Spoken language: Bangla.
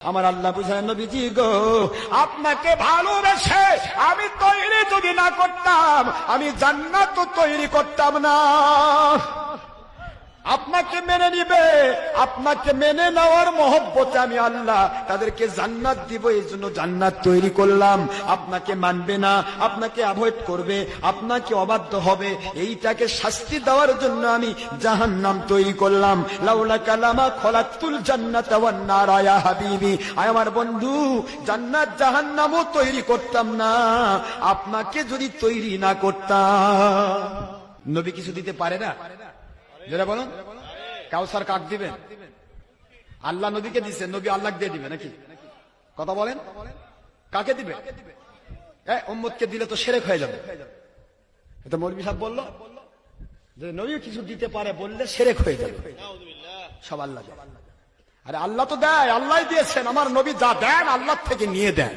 আমার আল্লাহ বুঝায়, নবীজি গো, আপনাকে ভালোবেসে আমি তৈরি যদি না করতাম, আমি জান্নাত তৈরি করতাম না। আপনাকে মেনে নিবে। আপনাকে মেনে নেওয়ার মহব্বতে আমি আল্লাহ। তাদেরকে জান্নাত দিব এই জন্য জান্নাত তৈরি করলাম। আপনাকে মানবে না, আপনাকে অ্যাভয়েড করবে, আপনাকে অবাধ্য হবে। এইটাকে শাস্তি দেওয়ার জন্য আমি জাহান্নাম তৈরি করলাম। লাউলা কালামা খলাতুল জান্নাত নারায়া হাবিবি। আয় আমার বন্ধু, জান্নাত জাহান্নামও তৈরি করতাম না। আপনাকে যদি তৈরি না করতাম, নবী কিছু দিতে পারে না? যেটা বলুন। কাউসার কাক দিবেন? আল্লাহ নবীকে দিছে, নবী আল্লাহ দিয়ে দিবে নাকি? কথা বলেন। কাকে দিবে? উম্মতকে দিলে তো সেরেক হয়ে যাবে। এটা মৌলবী সাহেব বলল যে নবী কিছু দিতে পারে, বললে সেরেক হয়ে যাবে। সব আল্লাহ আরে আল্লাহ তো দেয় আল্লাহ দিয়েছেন। আমার নবী যা দেন আল্লাহ থেকে নিয়ে দেন।